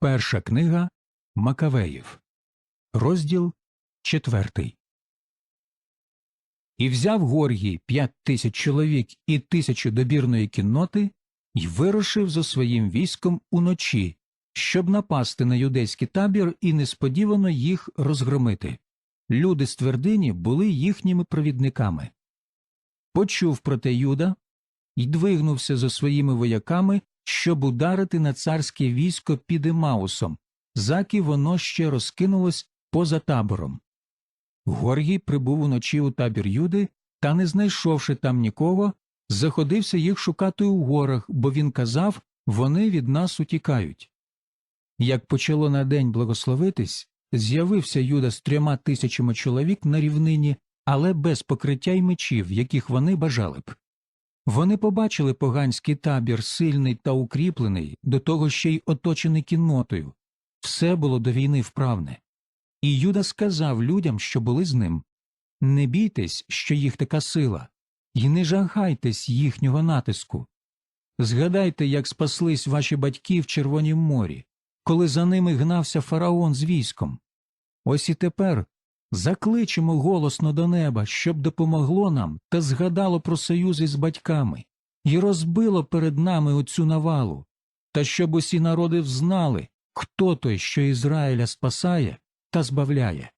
Перша книга Макавеїв, розділ четвертий. І взяв Горгій п'ять тисяч чоловік і тисячу добірної кінноти й вирушив за своїм військом уночі, щоб напасти на юдейський табір і несподівано їх розгромити. Люди з твердині були їхніми провідниками. Почув про те Юда й двигнувся за своїми вояками, щоб ударити на царське військо під Емаусом, заки воно ще розкинулось поза табором. Горгій прибув уночі у табір Юди та, не знайшовши там нікого, заходився їх шукати у горах, бо він казав вони від нас утікають. Як почало на день благословитись, з'явився Юда з трьома тисячами чоловік на рівнині, але без покриття й мечів, яких вони бажали б. Вони побачили поганський табір, сильний та укріплений, до того ще й оточений кіннотою. Все було до війни вправне. І Юда сказав людям, що були з ним Не бійтесь, що їх така сила, і не жагайтесь їхнього натиску. Згадайте, як спаслись ваші батьки в Червонім морі, коли за ними гнався фараон з військом. Ось і тепер закличемо голосно до неба, щоб допомогло нам та згадало про союз із батьками, і розбило перед нами оцю навалу, та щоб усі народи взнали, хто той, що Ізраїля спасає та збавляє.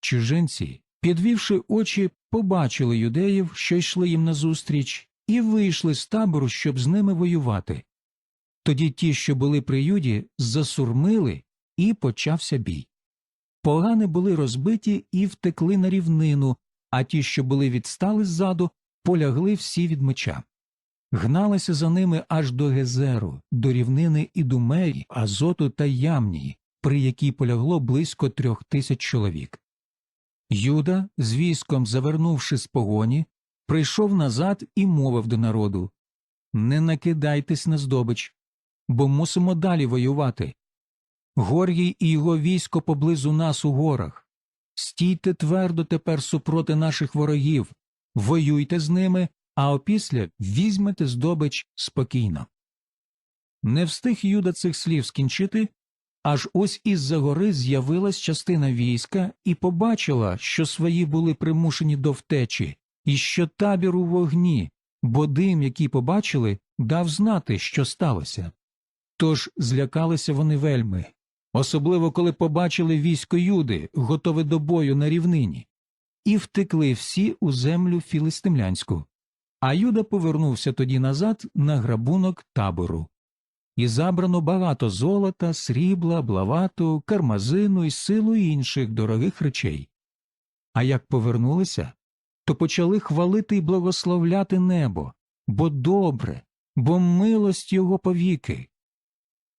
Чужинці, підвівши очі, побачили юдеїв, що йшли їм назустріч, і вийшли з табору, щоб з ними воювати. Тоді ті, що були при юді, засурмили, і почався бій. Погани були розбиті і втекли на рівнину, а ті, що були відстали ззаду, полягли всі від меча. Гналися за ними аж до Гезеру, до рівнини Ідумеї, Азоту та Ямнії, при якій полягло близько трьох тисяч чоловік. Юда, з військом завернувши з погоні, прийшов назад і мовив до народу Не накидайтесь на здобич, бо мусимо далі воювати. Горгій і його військо поблизу нас у горах. Стійте твердо тепер супроти наших ворогів, воюйте з ними, а опісля візьмете здобич спокійно. Не встиг Юда цих слів скінчити, аж ось із за гори з'явилась частина війська і побачила, що свої були примушені до втечі, і що табір у вогні, бо дим, який побачили, дав знати, що сталося. Тож злякалися вони вельми, особливо коли побачили військо Юди, готове до бою на рівнині, і втекли всі у землю філистимлянську. А Юда повернувся тоді назад на грабунок табору. І забрано багато золота, срібла, блавату, кармазину і силу інших дорогих речей. А як повернулися, то почали хвалити й благословляти небо, бо добре, бо милость його повіки.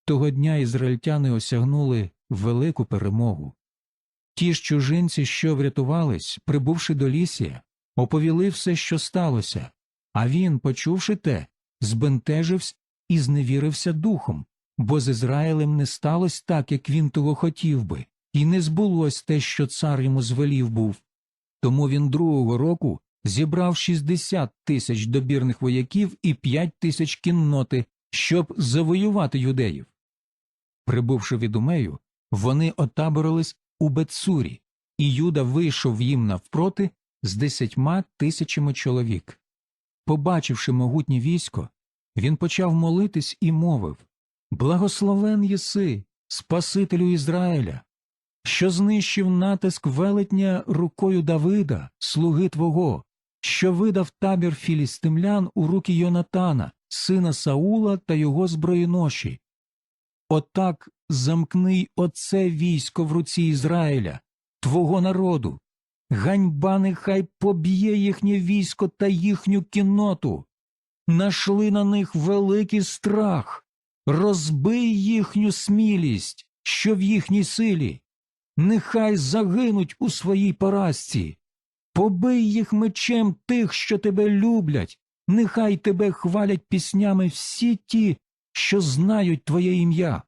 Того дня ізраїльтяни осягнули велику перемогу. Ті ж чужинці, що врятувались, прибувши до лісія, оповіли все, що сталося, а він, почувши те, збентежився і зневірився духом, бо з Ізраїлем не сталося так, як він того хотів би, і не збулось те, що цар йому звелів був. Тому він другого року зібрав 60 тисяч добірних вояків і 5 тисяч кінноти, щоб завоювати юдеїв. Прибувши від Умею, вони отаборились у Бетсурі, і Юда вийшов їм навпроти з десятьма тисячами чоловік. Побачивши могутнє військо, він почав молитись і мовив Благословен єси, Спасителю Ізраїля, що знищив натиск велетня рукою Давида, слуги Твого, що видав табір філістимлян у руки Йонатана, сина Саула та його зброєноші. Отак замкни оце військо в руці Ізраїля, Твого народу. Ганьба нехай поб'є їхнє військо та їхню кінноту. Нашли на них великий страх, розбий їхню смілість, що в їхній силі, нехай загинуть у своїй поразці, побий їх мечем тих, що тебе люблять, нехай тебе хвалять піснями всі ті, що знають твоє ім'я.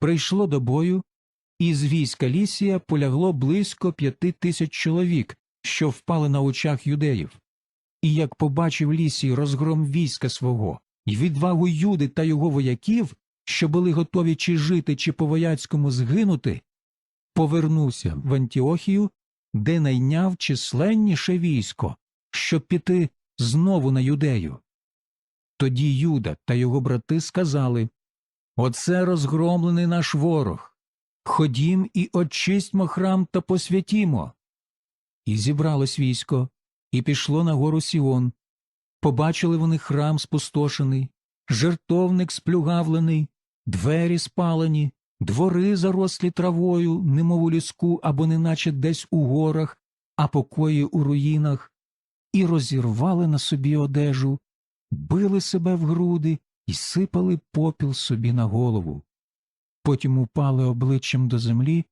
Прийшло до бою, і з війська Лісія полягло близько п'яти тисяч чоловік, що впали на очах юдеїв. І як побачив Лісій розгром війська свого і відвагу Юди та його вояків, що були готові чи жити, чи по вояцькому згинути, повернувся в Антіохію, де найняв численніше військо, щоб піти знову на юдею. Тоді Юда та його брати сказали Оце розгромлений наш ворог. Ходім і очистьмо храм та посвятімо. І зібралось військо, і пішло на гору Сіон. Побачили вони храм спустошений, жертовник сплюгавлений, двері спалені, двори зарослі травою, немов у ліску або неначе десь у горах, а покої у руїнах, і розірвали на собі одежу, били себе в груди і сипали попіл собі на голову. Потім упали обличчям до землі,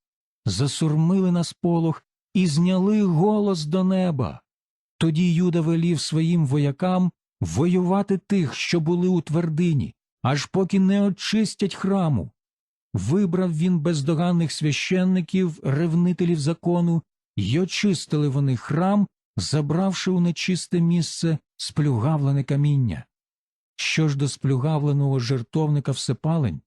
засурмили на сполох і зняли голос до неба. Тоді Юда велів своїм воякам воювати тих, що були у твердині, аж поки не очистять храму. Вибрав він бездоганних священників, ревнителів закону, й очистили вони храм, забравши у нечисте місце сплюгавлене каміння. Що ж до сплюгавленого жертовника всепалень,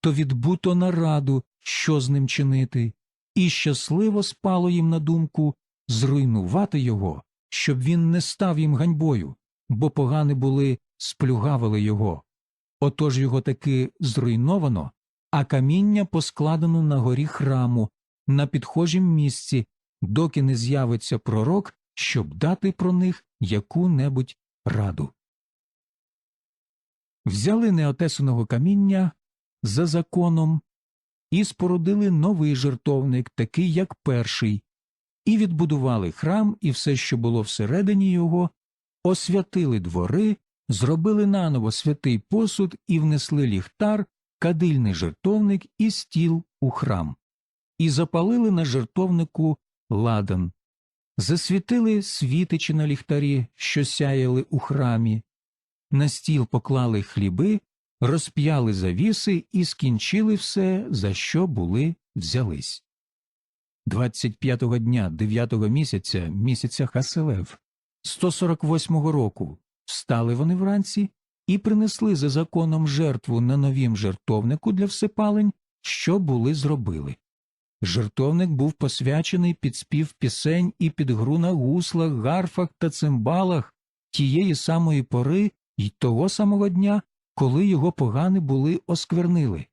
то відбуто нараду, що з ним чинити, і щасливо спало їм на думку зруйнувати його, щоб він не став їм ганьбою, бо погани були, сплюгавили його. Отож його таки зруйновано, а каміння поскладено на горі храму, на підхожім місці, доки не з'явиться пророк, щоб дати про них яку-небудь раду. Взяли неотесаного каміння за законом і спорудили новий жертовник, такий, як перший, і відбудували храм і все, що було всередині його, освятили двори, зробили наново святий посуд і внесли ліхтар, кадильний жертовник і стіл у храм, і запалили на жертовнику ладан, засвітили світичі на ліхтарі, що сяяли у храмі, на стіл поклали хліби, розп'яли завіси і скінчили все, за що були взялись. 25-го дня 9-го місяця місяця Хаселев 148-го року встали вони вранці і принесли за законом жертву на новім жертовнику для всепалень, що були зробили. Жертовник був посвячений під спів пісень і під гру на гуслах, гарфах та цимбалах тієї самої пори й того самого дня, коли його погани були осквернили.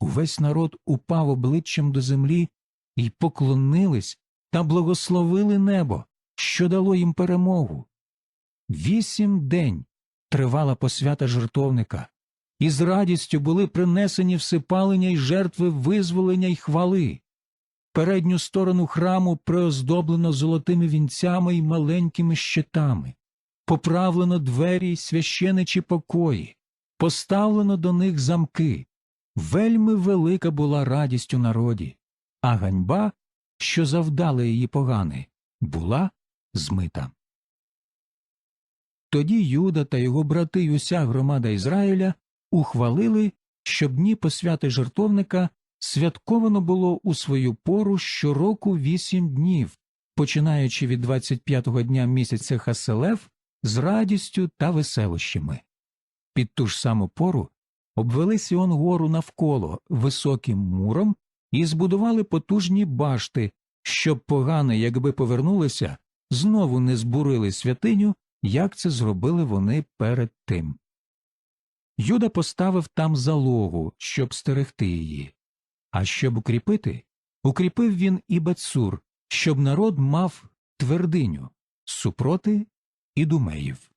Увесь народ упав обличчям до землі і поклонились та благословили небо, що дало їм перемогу. Вісім день тривала посвята жертовника, і з радістю були принесені всипалення й жертви визволення й хвали. Передню сторону храму приоздоблено золотими вінцями й маленькими щитами, поправлено двері й священичі покої, поставлено до них замки. Вельми велика була радість у народі, а ганьба, що завдала її погани, була змита. Тоді Юда та його брати й уся громада Ізраїля ухвалили, щоб дні посвяти жертовника святковано було у свою пору щороку вісім днів, починаючи від 25-го дня місяця Хаселев з радістю та веселощами. Під ту ж саму пору обвели Сіон гору навколо високим муром і збудували потужні башти, щоб погане, якби повернулися, знову не збурили святиню, як це зробили вони перед тим. Юда поставив там залогу, щоб стерегти її. А щоб укріпити, укріпив він і Бецур, щоб народ мав твердиню супроти ідумеїв.